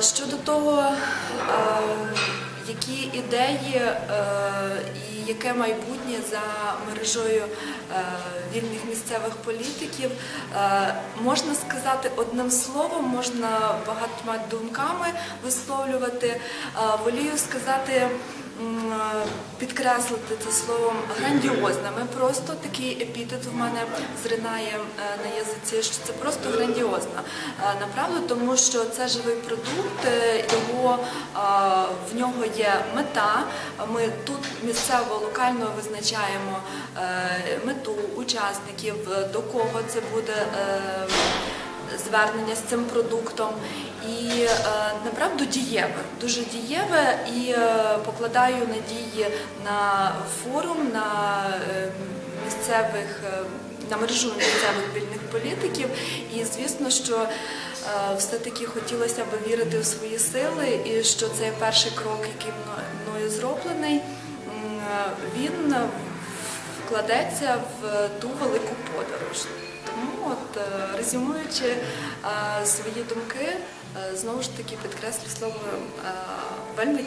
Щодо того, які ідеї е, і яке майбутнє за мережою е, вільних місцевих політиків, е, можна сказати одним словом, можна багатьма думками висловлювати. Волію сказати. Е, Підкреслити це словом грандіозне. Ми просто такий епітет в мене зринає е, на язиці, що це просто грандіозно. Е, Направду, тому що це живий продукт, його в нього є мета. Ми тут місцево локально визначаємо мету учасників, до кого це буде. Звернення з цим продуктом і направду дієве, дуже дієве і е, покладаю надії на форум, на е, місцевих, е, на мережу місцевих вільних політиків. І звісно, що все-таки хотілося б вірити в свої сили, і що цей перший крок, який мною зроблений, він вкладеться в ту велику подорож. Е, резюмуючи е, свої думки, е, знову ж таки підкреслю слово вельми.